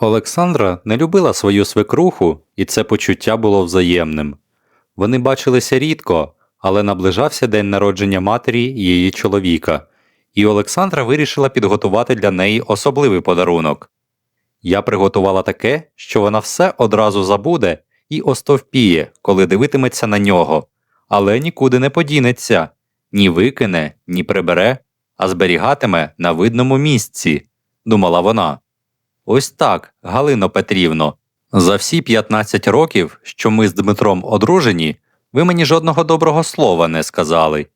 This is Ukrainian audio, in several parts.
Олександра не любила свою свекруху, і це почуття було взаємним. Вони бачилися рідко, але наближався день народження матері і її чоловіка, і Олександра вирішила підготувати для неї особливий подарунок. Я приготувала таке, що вона все одразу забуде і остовпіє, коли дивитиметься на нього, але нікуди не подінеться, ні викине, ні прибере, а зберігатиме на видному місці, думала вона. Ось так, Галино Петрівно. За всі 15 років, що ми з Дмитром одружені, ви мені жодного доброго слова не сказали.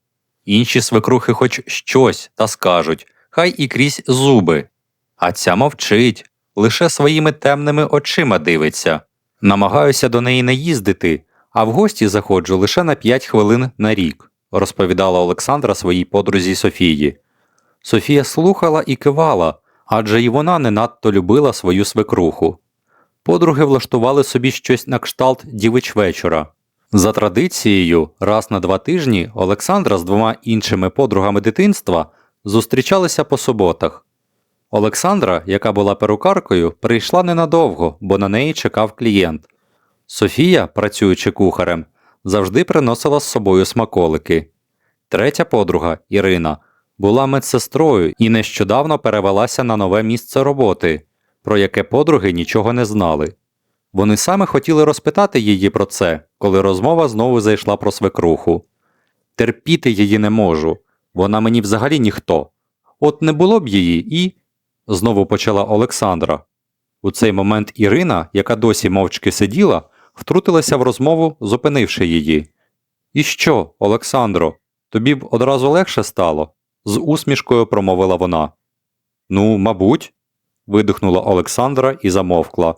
Інші свекрухи хоч щось та скажуть, хай і крізь зуби. А ця мовчить, лише своїми темними очима дивиться. Намагаюся до неї не їздити, а в гості заходжу лише на 5 хвилин на рік, розповідала Олександра своїй подрузі Софії. Софія слухала і кивала, адже і вона не надто любила свою свекруху. Подруги влаштували собі щось на кшталт дівичвечора. За традицією, раз на два тижні Олександра з двома іншими подругами дитинства зустрічалися по суботах. Олександра, яка була перукаркою, прийшла ненадовго, бо на неї чекав клієнт. Софія, працюючи кухарем, завжди приносила з собою смаколики. Третя подруга Ірина була медсестрою і нещодавно перевелася на нове місце роботи, про яке подруги нічого не знали. Вони саме хотіли розпитати її про це, коли розмова знову зайшла про свекруху. Терпіти її не можу, вона мені взагалі ніхто. От не було б її і. знову почала Олександра. У цей момент Ірина, яка досі мовчки сиділа, втрутилася в розмову, зупинивши її. І що, Олександро, тобі б одразу легше стало? З усмішкою промовила вона. Ну, мабуть, видихнула Олександра і замовкла.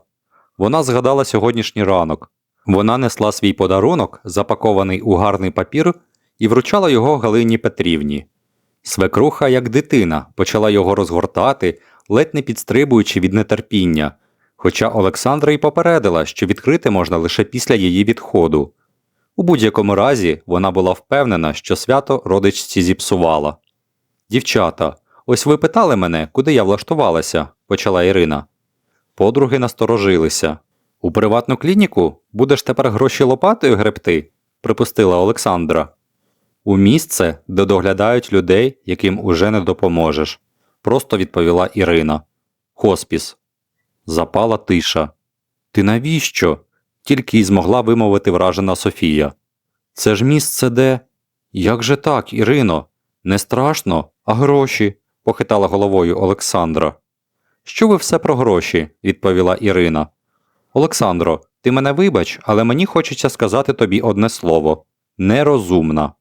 Вона згадала сьогоднішній ранок. Вона несла свій подарунок, запакований у гарний папір, і вручала його Галині Петрівні. Свекруха, як дитина, почала його розгортати, ледь не підстрибуючи від нетерпіння, хоча Олександра й попередила, що відкрити можна лише після її відходу. У будь-якому разі вона була впевнена, що свято родичці зіпсувала. Дівчата, ось ви питали мене, куди я влаштувалася, почала Ірина. Подруги насторожилися. У приватну клініку будеш тепер гроші лопатою гребти, припустила Олександра. У місце, де доглядають людей, яким уже не допоможеш, просто відповіла Ірина. Хоспіс. Запала тиша. Ти навіщо? Тільки й змогла вимовити вражена Софія. Це ж місце, де. Як же так, Ірино? Не страшно, а гроші, похитала головою Олександра. Що ви все про гроші? відповіла Ірина. Олександро, ти мене вибач, але мені хочеться сказати тобі одне слово нерозумна.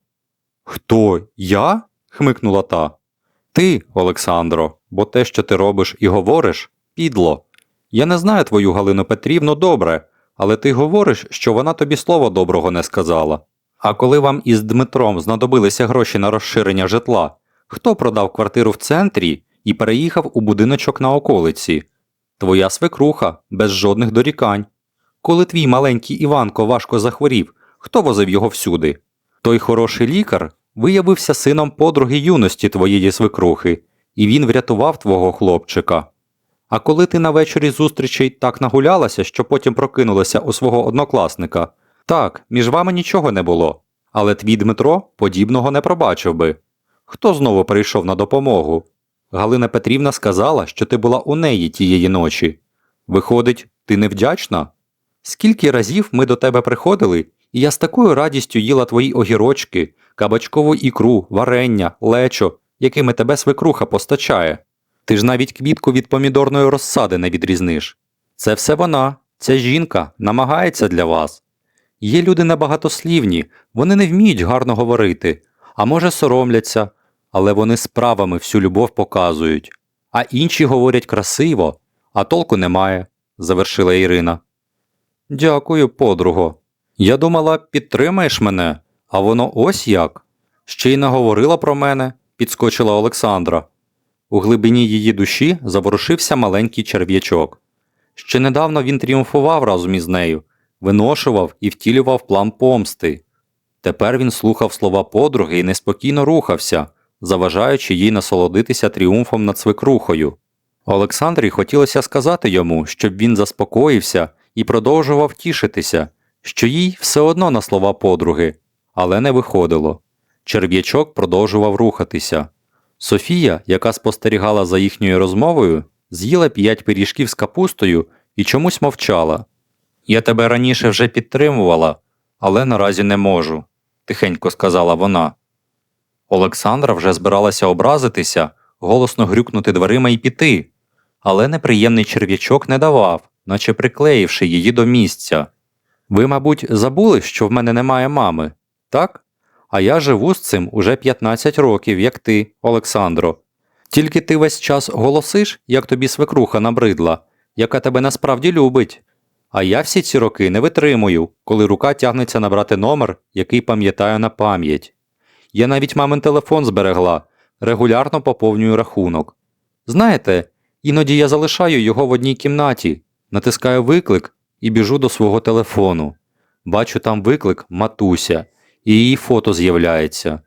Хто я? хмикнула та. Ти, Олександро, бо те, що ти робиш і говориш, підло. Я не знаю твою Галину Петрівну добре, але ти говориш, що вона тобі слова доброго не сказала. А коли вам із Дмитром знадобилися гроші на розширення житла, хто продав квартиру в центрі і переїхав у будиночок на околиці? Твоя свекруха, без жодних дорікань. Коли твій маленький Іванко важко захворів, хто возив його всюди? Той хороший лікар виявився сином подруги юності твоєї свекрухи, і він врятував твого хлопчика. А коли ти на вечорі зустрічей так нагулялася, що потім прокинулася у свого однокласника, так, між вами нічого не було, але твій Дмитро подібного не пробачив би. Хто знову прийшов на допомогу? Галина Петрівна сказала, що ти була у неї тієї ночі. Виходить, ти невдячна? Скільки разів ми до тебе приходили, і я з такою радістю їла твої огірочки, кабачкову ікру, варення, лечо, якими тебе свекруха постачає. Ти ж навіть квітку від помідорної розсади не відрізниш. Це все вона, ця жінка, намагається для вас. Є люди небагатослівні, вони не вміють гарно говорити, а може соромляться, але вони справами всю любов показують. А інші говорять красиво, а толку немає, завершила Ірина. Дякую, подруго. Я думала, підтримаєш мене, а воно ось як. Ще й наговорила про мене, підскочила Олександра. У глибині її душі заворушився маленький черв'ячок. Ще недавно він тріумфував разом із нею, виношував і втілював план помсти. Тепер він слухав слова подруги і неспокійно рухався, заважаючи їй насолодитися тріумфом над свекрухою. Олександрі хотілося сказати йому, щоб він заспокоївся і продовжував тішитися, що їй все одно на слова подруги, але не виходило. Черв'ячок продовжував рухатися. Софія, яка спостерігала за їхньою розмовою, з'їла п'ять пиріжків з капустою і чомусь мовчала. Я тебе раніше вже підтримувала, але наразі не можу, тихенько сказала вона. Олександра вже збиралася образитися, голосно грюкнути дверима і піти, але неприємний черв'ячок не давав, наче приклеївши її до місця. Ви, мабуть, забули, що в мене немає мами, так? А я живу з цим уже 15 років, як ти, Олександро. Тільки ти весь час голосиш, як тобі свекруха набридла, яка тебе насправді любить. А я всі ці роки не витримую, коли рука тягнеться набрати номер, який пам'ятаю на пам'ять. Я навіть мамин телефон зберегла, регулярно поповнюю рахунок. Знаєте, іноді я залишаю його в одній кімнаті, натискаю виклик і біжу до свого телефону. Бачу там виклик матуся, і її фото з'являється.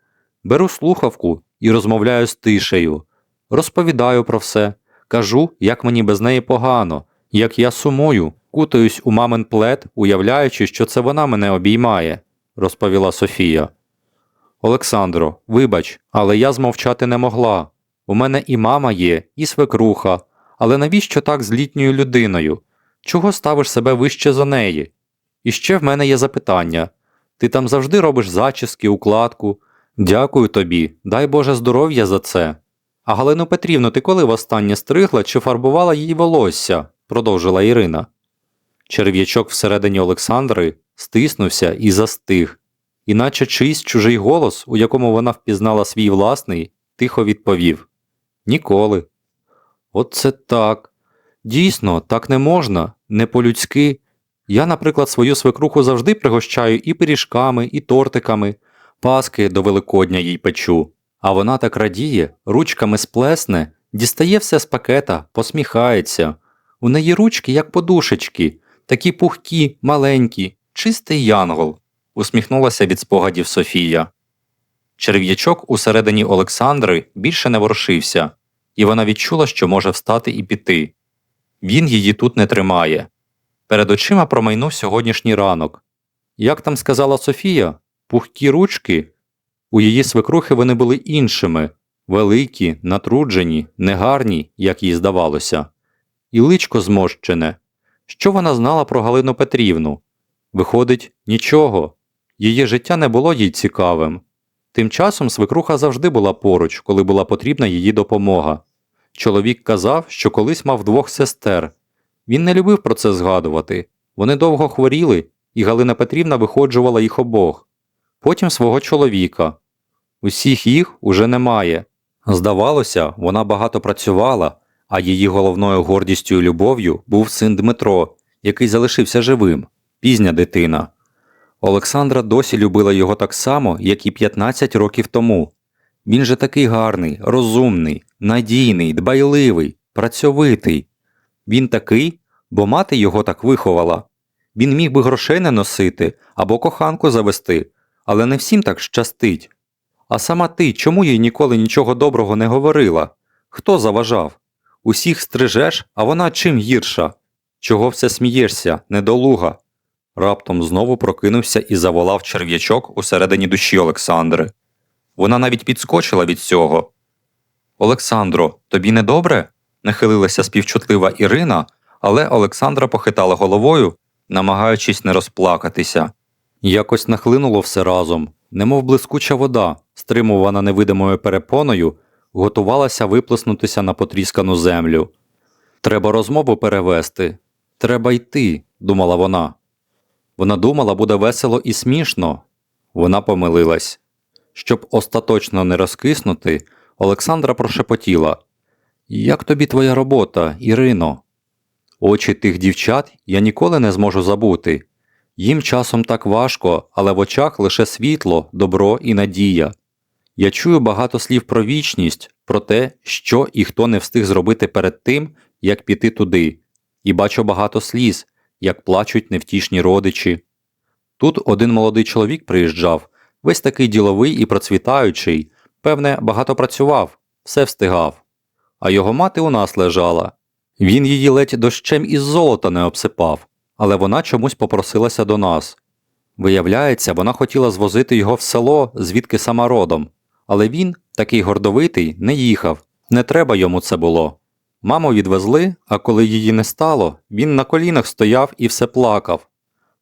Беру слухавку і розмовляю з тишею. Розповідаю про все, кажу, як мені без неї погано, як я сумую, кутаюсь у мамин плед, уявляючи, що це вона мене обіймає, розповіла Софія. Олександро, вибач, але я змовчати не могла. У мене і мама є, і свекруха. Але навіщо так з літньою людиною? Чого ставиш себе вище за неї? І ще в мене є запитання. Ти там завжди робиш зачіски, укладку. Дякую тобі, дай Боже здоров'я за це. А Галину Петрівну, ти коли востаннє стригла чи фарбувала їй волосся? продовжила Ірина. Черв'ячок всередині Олександри стиснувся і застиг, іначе чийсь чужий голос, у якому вона впізнала свій власний, тихо відповів Ніколи. От це так. Дійсно, так не можна, не по-людськи. Я, наприклад, свою свекруху завжди пригощаю і пиріжками, і тортиками, паски до Великодня їй печу. А вона так радіє, ручками сплесне, дістає все з пакета, посміхається. У неї ручки, як подушечки, такі пухкі, маленькі, чистий янгол, усміхнулася від спогадів Софія. Черв'ячок усередині Олександри більше не ворушився, і вона відчула, що може встати і піти. Він її тут не тримає. Перед очима промайнув сьогоднішній ранок. Як там сказала Софія, пухкі ручки у її свекрухи вони були іншими великі, натруджені, негарні, як їй здавалося, і личко зморщене. Що вона знала про Галину Петрівну? Виходить, нічого. Її життя не було їй цікавим. Тим часом свекруха завжди була поруч, коли була потрібна її допомога. Чоловік казав, що колись мав двох сестер. Він не любив про це згадувати. Вони довго хворіли, і Галина Петрівна виходжувала їх обох. Потім свого чоловіка. Усіх їх уже немає. Здавалося, вона багато працювала, а її головною гордістю і любов'ю був син Дмитро, який залишився живим, пізня дитина. Олександра досі любила його так само, як і 15 років тому. Він же такий гарний, розумний, надійний, дбайливий, працьовитий. Він такий, бо мати його так виховала. Він міг би грошей не носити або коханку завести, але не всім так щастить. А сама ти чому їй ніколи нічого доброго не говорила? Хто заважав? Усіх стрижеш, а вона чим гірша? Чого все смієшся, недолуга? Раптом знову прокинувся і заволав черв'ячок усередині душі Олександри. Вона навіть підскочила від цього. Олександро, тобі не добре? нахилилася співчутлива Ірина, але Олександра похитала головою, намагаючись не розплакатися. Якось нахлинуло все разом, немов блискуча вода, стримувана невидимою перепоною, готувалася виплеснутися на потріскану землю. Треба розмову перевести. Треба йти, думала вона. Вона думала, буде весело і смішно. Вона помилилась. Щоб остаточно не розкиснути, Олександра прошепотіла Як тобі твоя робота, Ірино? Очі тих дівчат я ніколи не зможу забути. Їм часом так важко, але в очах лише світло, добро і надія. Я чую багато слів про вічність, про те, що і хто не встиг зробити перед тим, як піти туди, і бачу багато сліз, як плачуть невтішні родичі. Тут один молодий чоловік приїжджав, весь такий діловий і процвітаючий, певне, багато працював, все встигав. а його мати у нас лежала. Він її ледь дощем із золота не обсипав, але вона чомусь попросилася до нас. Виявляється, вона хотіла звозити його в село, звідки сама родом, але він, такий гордовитий, не їхав, не треба йому це було. Маму відвезли, а коли її не стало, він на колінах стояв і все плакав.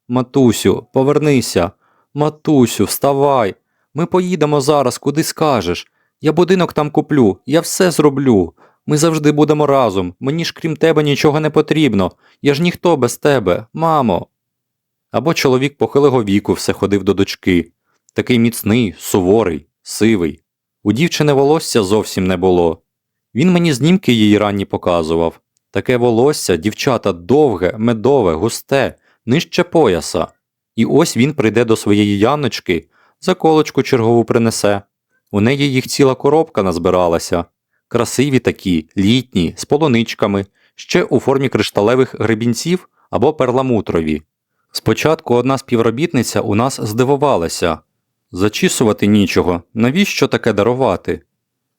Матусю, повернися, матусю, вставай. Ми поїдемо зараз, куди скажеш. Я будинок там куплю, я все зроблю. Ми завжди будемо разом. Мені ж крім тебе нічого не потрібно. Я ж ніхто без тебе, мамо. Або чоловік похилого віку все ходив до дочки. Такий міцний, суворий, сивий. У дівчини волосся зовсім не було. Він мені знімки її ранні показував. Таке волосся, дівчата, довге, медове, густе, нижче пояса. І ось він прийде до своєї Яночки, заколочку чергову принесе. У неї їх ціла коробка назбиралася. Красиві такі, літні, з полуничками, ще у формі кришталевих гребінців або перламутрові. Спочатку одна співробітниця у нас здивувалася зачісувати нічого, навіщо таке дарувати?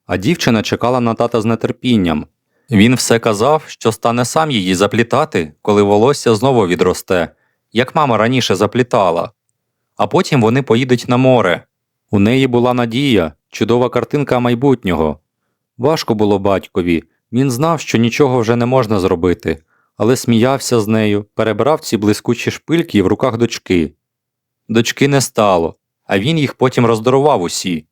А дівчина чекала на тата з нетерпінням. Він все казав, що стане сам її заплітати, коли волосся знову відросте, як мама раніше заплітала. А потім вони поїдуть на море. У неї була надія, чудова картинка майбутнього. Важко було батькові, він знав, що нічого вже не можна зробити, але сміявся з нею, перебрав ці блискучі шпильки в руках дочки. Дочки не стало, а він їх потім роздарував усі.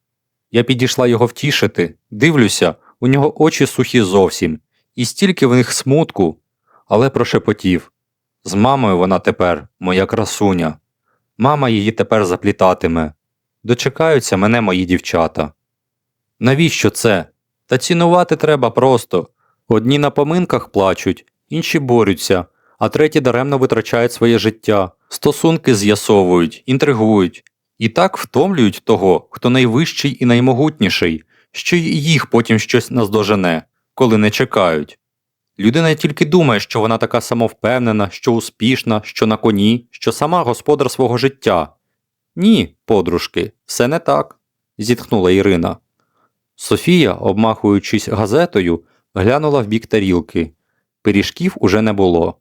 Я підійшла його втішити, дивлюся, у нього очі сухі зовсім, і стільки в них смутку, але прошепотів. З мамою вона тепер, моя красуня. Мама її тепер заплітатиме. Дочекаються мене мої дівчата. Навіщо це? Та цінувати треба просто. Одні на поминках плачуть, інші борються, а треті даремно витрачають своє життя, стосунки з'ясовують, інтригують. І так втомлюють того, хто найвищий і наймогутніший, що й їх потім щось наздожене, коли не чекають. Людина тільки думає, що вона така самовпевнена, що успішна, що на коні, що сама господар свого життя. Ні, подружки, все не так, зітхнула Ірина. Софія, обмахуючись газетою, глянула в бік тарілки. Пиріжків уже не було.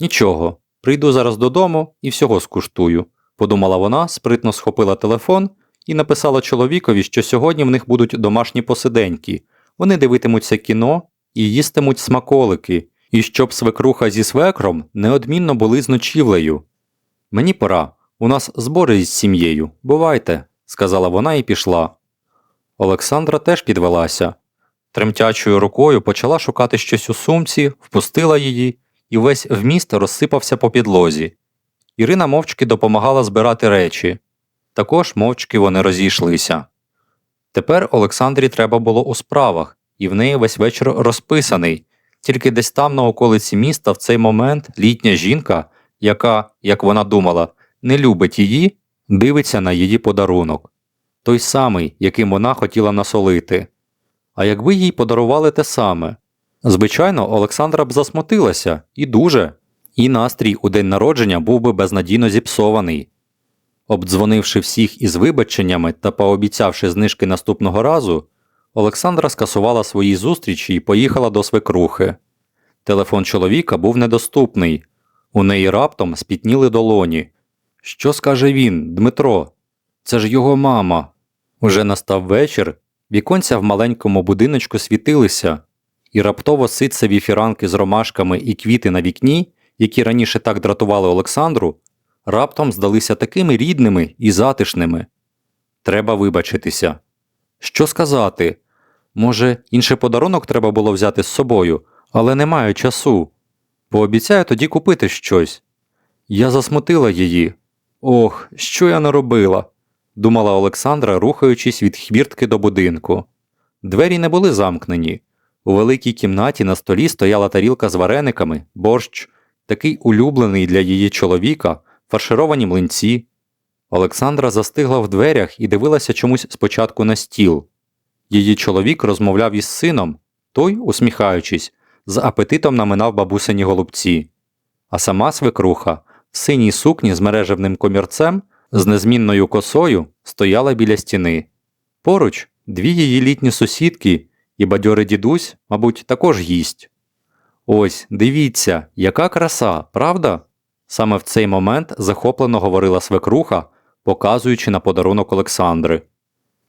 Нічого, прийду зараз додому і всього скуштую, подумала вона, спритно схопила телефон і написала чоловікові, що сьогодні в них будуть домашні посиденьки. Вони дивитимуться кіно і їстимуть смаколики, і щоб свекруха зі свекром неодмінно були з ночівлею. Мені пора, у нас збори із сім'єю. Бувайте, сказала вона і пішла. Олександра теж підвелася. Тремтячою рукою почала шукати щось у сумці, впустила її, і весь вміст розсипався по підлозі. Ірина мовчки допомагала збирати речі. Також мовчки вони розійшлися. Тепер Олександрі треба було у справах, і в неї весь вечір розписаний, тільки десь там на околиці міста в цей момент літня жінка, яка, як вона думала, не любить її, дивиться на її подарунок той самий, яким вона хотіла насолити. А якби їй подарували те саме? Звичайно, Олександра б засмутилася і дуже, і настрій у день народження був би безнадійно зіпсований. Обдзвонивши всіх із вибаченнями та пообіцявши знижки наступного разу, Олександра скасувала свої зустрічі і поїхала до свекрухи. Телефон чоловіка був недоступний, у неї раптом спітніли долоні. Що скаже він, Дмитро? Це ж його мама. Уже настав вечір, віконця в маленькому будиночку світилися, і раптово ситцеві фіранки з ромашками і квіти на вікні, які раніше так дратували Олександру, раптом здалися такими рідними і затишними. Треба вибачитися. Що сказати? Може, інший подарунок треба було взяти з собою, але не маю часу. Пообіцяю тоді купити щось. Я засмутила її. Ох, що я наробила, думала Олександра, рухаючись від хвіртки до будинку. Двері не були замкнені. У великій кімнаті на столі стояла тарілка з варениками, борщ, такий улюблений для її чоловіка, фаршировані млинці. Олександра застигла в дверях і дивилася чомусь спочатку на стіл. Її чоловік розмовляв із сином, той, усміхаючись, з апетитом наминав бабусині голубці. А сама свекруха в синій сукні з мережевним комірцем, з незмінною косою, стояла біля стіни. Поруч дві її літні сусідки, І бадьорий дідусь, мабуть, також їсть. Ось, дивіться, яка краса, правда? Саме в цей момент захоплено говорила свекруха, показуючи на подарунок Олександри.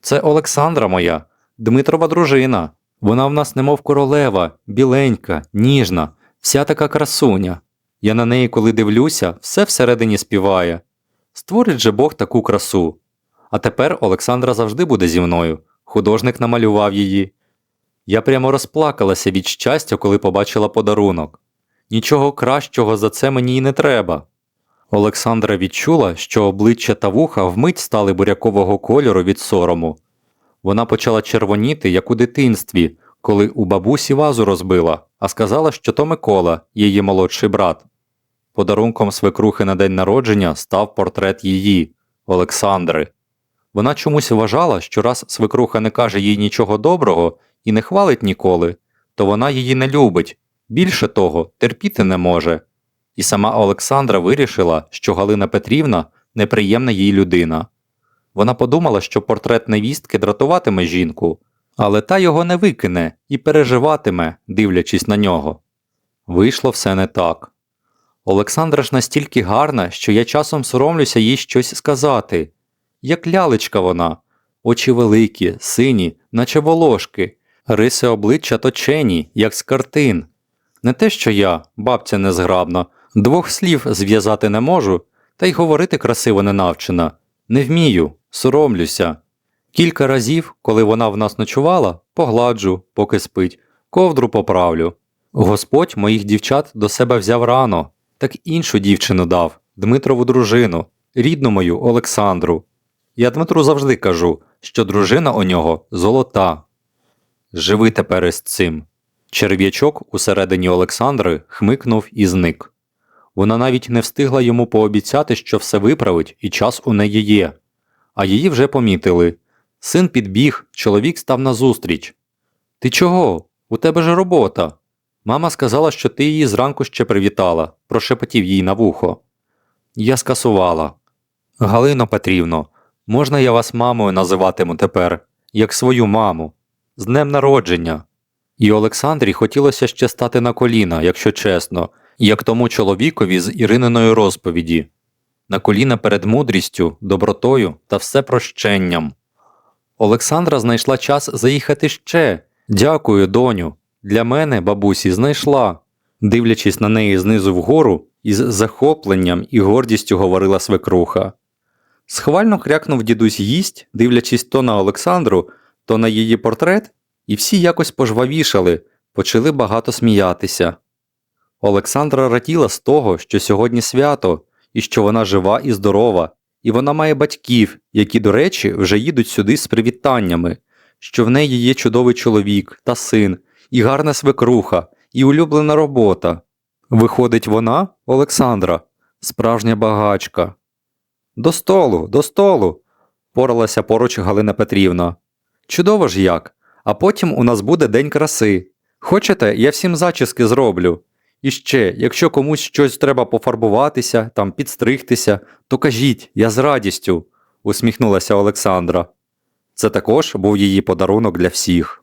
Це Олександра моя, Дмитрова дружина. Вона в нас немов королева, біленька, ніжна, вся така красуня. Я на неї, коли дивлюся, все всередині співає. Створить же Бог таку красу. А тепер Олександра завжди буде зі мною. Художник намалював її. Я прямо розплакалася від щастя, коли побачила подарунок. Нічого кращого за це мені й не треба. Олександра відчула, що обличчя та вуха вмить стали бурякового кольору від сорому. Вона почала червоніти, як у дитинстві, коли у бабусі вазу розбила, а сказала, що то Микола, її молодший брат. Подарунком свекрухи на день народження став портрет її, Олександри. Вона чомусь вважала, що раз свекруха не каже їй нічого доброго і не хвалить ніколи, то вона її не любить, більше того, терпіти не може. І сама Олександра вирішила, що Галина Петрівна неприємна їй людина. Вона подумала, що портрет невістки дратуватиме жінку, але та його не викине і переживатиме, дивлячись на нього. Вийшло все не так. Олександра ж настільки гарна, що я часом соромлюся їй щось сказати. Як лялечка вона, очі великі, сині, наче волошки, риси обличчя точені, як з картин. Не те, що я, бабця незграбна, двох слів зв'язати не можу, та й говорити красиво не навчена. Не вмію, соромлюся. Кілька разів, коли вона в нас ночувала, погладжу, поки спить, ковдру поправлю. Господь моїх дівчат до себе взяв рано, так іншу дівчину дав, Дмитрову дружину, рідну мою Олександру. Я Дмитру завжди кажу, що дружина у нього золота. Живи тепер із цим. Черв'ячок усередині Олександри хмикнув і зник. Вона навіть не встигла йому пообіцяти, що все виправить, і час у неї є. А її вже помітили. Син підбіг, чоловік став назустріч. Ти чого? У тебе ж робота. Мама сказала, що ти її зранку ще привітала, прошепотів їй на вухо. Я скасувала. Галино Петрівно, можна я вас мамою називатиму тепер, як свою маму, з днем народження. І Олександрі хотілося ще стати на коліна, якщо чесно, як тому чоловікові з Ірининої розповіді, на коліна перед мудрістю, добротою та всепрощенням. Олександра знайшла час заїхати ще. Дякую, доню. Для мене, бабусі, знайшла. Дивлячись на неї знизу вгору, із захопленням і гордістю говорила свекруха. Схвально крякнув дідусь їсть, дивлячись то на Олександру, то на її портрет, і всі якось пожвавішали, почали багато сміятися. Олександра раділа з того, що сьогодні свято, і що вона жива і здорова, і вона має батьків, які, до речі, вже їдуть сюди з привітаннями, що в неї є чудовий чоловік та син, і гарна свекруха, і улюблена робота. Виходить вона, Олександра, справжня багачка. До столу, до столу. поралася поруч Галина Петрівна. Чудово ж як. А потім у нас буде день краси. Хочете, я всім зачіски зроблю. І ще, якщо комусь щось треба пофарбуватися, там підстригтися, то кажіть, я з радістю, усміхнулася Олександра. Це також був її подарунок для всіх.